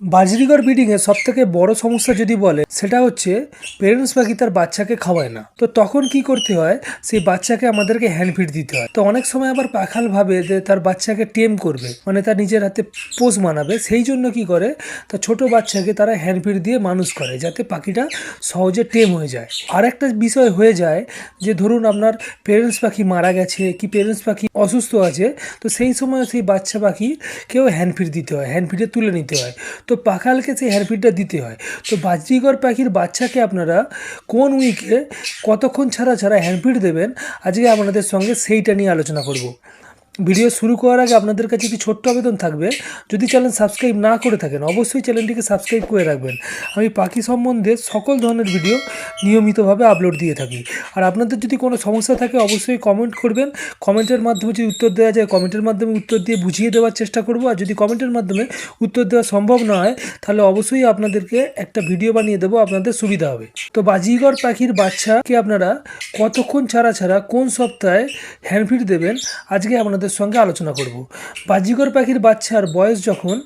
বাজরিগর ব্রিডিংয়ের সব থেকে বড় সমস্যা যদি বলে, সেটা হচ্ছে পেরেন্টস পাখি তার বাচ্চাকে খাওয়ায় না। তো তখন কি করতে হয়? সেই বাচ্চাকে আমাদেরকে হ্যান্ড ফিড দিতে হয়। তো অনেক সময় আবার পাখাল ভাবে যে তার বাচ্চাকে টেম করবে মানে তার নিজের হাতে পোষ মানাবে, সেই জন্য কি করে? তার ছোট বাচ্চাকে তারা হ্যান্ড ফিড দিয়ে মানুষ করে, যাতে পাখিটা সহজে টেম হয়ে যায়। আর একটা বিষয় হয়ে যায় যে, ধরুন আপনার পেরেন্টস পাখি মারা গেছে, কি পেরেন্টস পাখি অসুস্থ আছে, তো সেই সময় সেই বাচ্চা পাখি কেউ হ্যান্ড ফিড দিতে হয় হ্যান্ড ফিডে তুলে নিতে হয়। তো পাখালকে সেই হ্যারফিডটা দিতে হয়। তো বাজরিগর পাখির বাচ্চাকে আপনারা কোন উইকে কতক্ষণ ছাড়া ছাড়া হ্যান্ডফিড দেবেন? আজকে আপনাদের সঙ্গে সেইটা নিয়ে আলোচনা করব। ভিডিও শুরু করার আগে আপনাদের কাছে একটি ছোট্ট আবেদন থাকবে। যদি চ্যানেল সাবস্ক্রাইব না করে থাকেন, অবশ্যই চ্যানেলটিকে সাবস্ক্রাইব করে রাখবেন। আমি পাখি সম্বন্ধে সকল ধরনের ভিডিও নিয়মিতভাবে আপলোড দিয়ে থাকি। আর আপনাদের যদি কোনো সমস্যা থাকে, অবশ্যই কমেন্ট করবেন। কমেন্টের মাধ্যমে যদি উত্তর দেওয়া যায় কমেন্টের মাধ্যমে উত্তর দিয়ে বুঝিয়ে দেওয়ার চেষ্টা করব। আর যদি কমেন্টের মাধ্যমে উত্তর দেওয়া সম্ভব না হয়, তাহলে অবশ্যই আপনাদেরকে একটা ভিডিও বানিয়ে দেবো, আপনাদের সুবিধা হবে। তো বাজিগর পাখির বাচ্চাকে আপনারা কতক্ষণ ছাড়া ছাড়া কোন সপ্তাহে হ্যান্ডফিড দেবেন? আজকে আপনাদের সঙ্গে আলোচনা করব। বাজিগর পাখির বাচ্চার বয়স যখন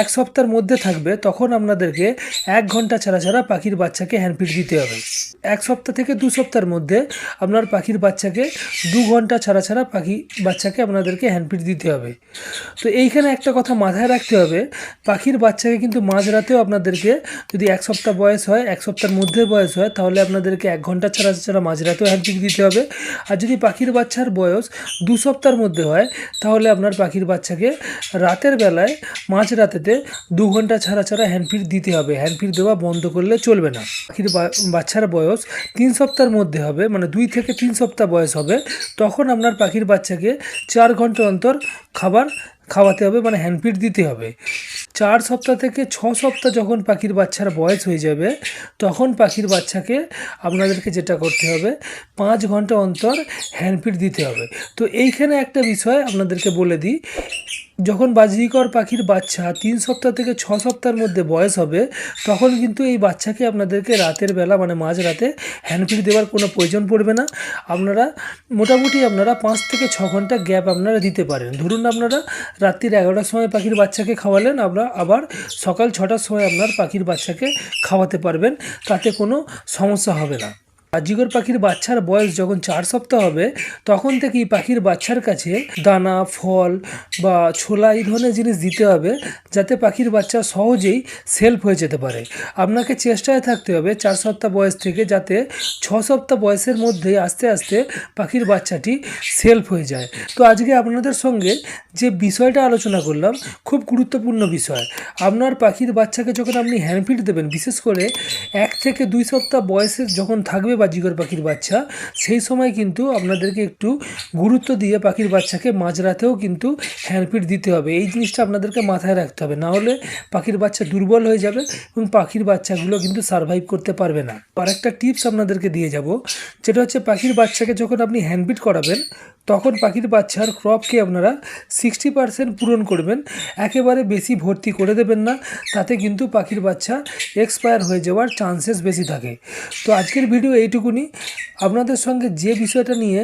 এক সপ্তাহের মধ্যে থাকবে, তখন আপনাদেরকে এক ঘণ্টা ছাড়া ছাড়া পাখির বাচ্চাকে হ্যান্ডফিড দিতে হবে। এক সপ্তাহ থেকে দু সপ্তাহের মধ্যে আপনার পাখির বাচ্চাকে দু ঘণ্টা ছাড়া ছাড়া পাখি, বাচ্চাকে আপনাদেরকে হ্যান্ডফিড দিতে হবে। তো এইখানে একটা কথা মাথায় রাখতে হবে, পাখির বাচ্চাকে কিন্তু মাঝরাতেও আপনাদেরকে যদি এক সপ্তাহ বয়স হয়, এক সপ্তাহের মধ্যে বয়স হয়, তাহলে আপনাদেরকে এক ঘণ্টা ছাড়া ছাড়া মাঝরাতেও হ্যান্ডফিড দিতে হবে। আর যদি পাখির বাচ্চার বয়স দু সপ্তাহের মধ্যে হয় তাহলে আপনার পাখির বাচ্চাকে রাতের বেলায় মাঝ রাতেতে দু ঘণ্টা ছাড়া ছাড়া হ্যান্ডফিড দিতে হবে। হ্যান্ডফিড দেওয়া বন্ধ করলে চলবে না। পাখির বাচ্চার বয়স তিন সপ্তাহের মধ্যে হবে মানে দুই থেকে তিন সপ্তাহ বয়স হবে। তখন আপনার পাখির বাচ্চাকে চার ঘণ্টা অন্তর খাবার খাওয়াতে হবে মানে হ্যান্ডফিড দিতে হবে। চার সপ্তাহ থেকে ছ সপ্তাহ যখন পাখির বাচ্চার বয়স হয়ে যাবে, তখন পাখির বাচ্চাকে আপনাদেরকে যেটা করতে হবে, পাঁচ ঘণ্টা অন্তর হ্যান্ডফিড দিতে হবে। তো এইখানে একটা বিষয় আপনাদেরকে বলে দিই যখন বাজিকর পাখির বাচ্চা তিন সপ্তাহ থেকে ছ সপ্তাহের মধ্যে বয়স হবে, তখন কিন্তু এই বাচ্চাকে আপনাদেরকে রাতের বেলা মানে মাঝ রাতে হ্যান্ডফিড দেওয়ার কোনো প্রয়োজন পড়বে না। আপনারা, মোটামুটি আপনারা পাঁচ থেকে ছ ঘণ্টা গ্যাপ আপনারা দিতে পারেন। ধরুন আপনারা রাত্রির এগারোটার সময় পাখির বাচ্চাকে খাওয়ালেন, আপনারা আবার সকাল ছটার সময় আপনার পাখির বাচ্চাকে খাওয়াতে পারবেন, তাতে কোনো সমস্যা হবে না। বাজিগর পাখির বাচ্চার বয়স যখন চার সপ্তাহ হবে, তখন থেকেই পাখির বাচ্চার কাছে দানা, ফল বা ছোলা এই ধরনের জিনিস দিতে হবে, যাতে পাখির বাচ্চা সহজেই সেলফ হয়ে যেতে পারে। আপনাকে চেষ্টায় থাকতে হবে চার সপ্তাহ বয়স থেকে যাতে ছ সপ্তাহ বয়সের মধ্যে আস্তে আস্তে পাখির বাচ্চাটি সেলফ হয়ে যায়। তো আজকে আপনাদের সঙ্গে যে বিষয়টা আলোচনা করলাম, খুব গুরুত্বপূর্ণ বিষয়। আপনার পাখির বাচ্চাকে যখন আপনি হ্যান্ডফিড দেবেন, বিশেষ করে এক থেকে দুই সপ্তাহ বয়সে যখন থাকবে বাজিগর পাখির বাচ্চা, সেই সময় কিন্তু আপনাদেরকে একটু গুরুত্ব দিয়ে পাখির বাচ্চাকে মাঝরাতেও কিন্তু হ্যান্ডফিড দিতে হবে। এই জিনিসটা আপনাদেরকে মাথায় রাখতে হবে। না হলে পাখির বাচ্চা দুর্বল হয়ে যাবে এবং পাখির বাচ্চাগুলো কিন্তু সার্ভাইভ করতে পারবে না। আর একটা টিপস আপনাদেরকে দিয়ে যাব, যেটা হচ্ছে পাখির বাচ্চাকে যখন আপনি হ্যান্ডফিড করাবেন, তখন পাখির বাচ্চার ক্রপকে আপনারা সিক্সটি পার্সেন্ট পূরণ করবেন। একেবারে বেশি ভর্তি করে দেবেন না, তাতে কিন্তু পাখির বাচ্চা এক্সপায়ার হয়ে যাওয়ার চান্সেস বেশি থাকে। তো আজকের ভিডিও এইটুকুনি। আপনাদের সঙ্গে যে বিষয়টা নিয়ে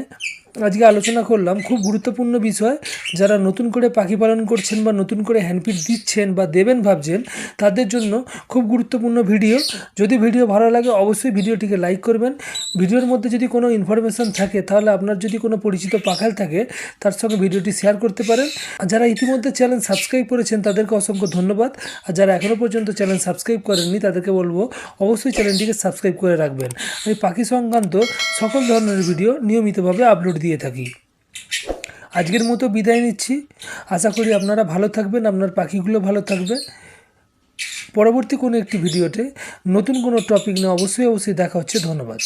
আজকে আলোচনা করলাম খুব গুরুত্বপূর্ণ বিষয়। যারা নতুন করে পাখি পালন করছেন বা নতুন করে হ্যান্ডপিট দিচ্ছেন বা দেবেন ভাবছেন, তাদের জন্য খুব গুরুত্বপূর্ণ ভিডিও। যদি ভিডিও ভালো লাগে, অবশ্যই ভিডিওটিকে লাইক করবেন। ভিডিওর মধ্যে যদি কোনো ইনফরমেশান থাকে, তাহলে আপনার যদি কোনো পরিচিত পাখাল থাকে, তার সঙ্গে ভিডিওটি শেয়ার করতে পারেন। যারা ইতিমধ্যে চ্যানেল সাবস্ক্রাইব করেছেন, তাদেরকে অসংখ্য ধন্যবাদ। আর যারা এখনও পর্যন্ত চ্যানেল সাবস্ক্রাইব করেননি, তাদেরকে বলব, অবশ্যই চ্যানেলটিকে সাবস্ক্রাইব করে রাখবেন। আমি পাখি সংক্রান্ত সকল ধরনের ভিডিও নিয়মিতভাবে আপলোড দিয়ে থাকি। আজকের মতো বিদায় নিচ্ছি। আশা করি আপনারা ভালো থাকবেন, আপনার পাখিগুলো ভালো থাকবে। পরবর্তী কোনো একটি ভিডিওতে নতুন কোনো টপিক নিয়ে অবশ্যই অবশ্যই দেখা হচ্ছে। ধন্যবাদ।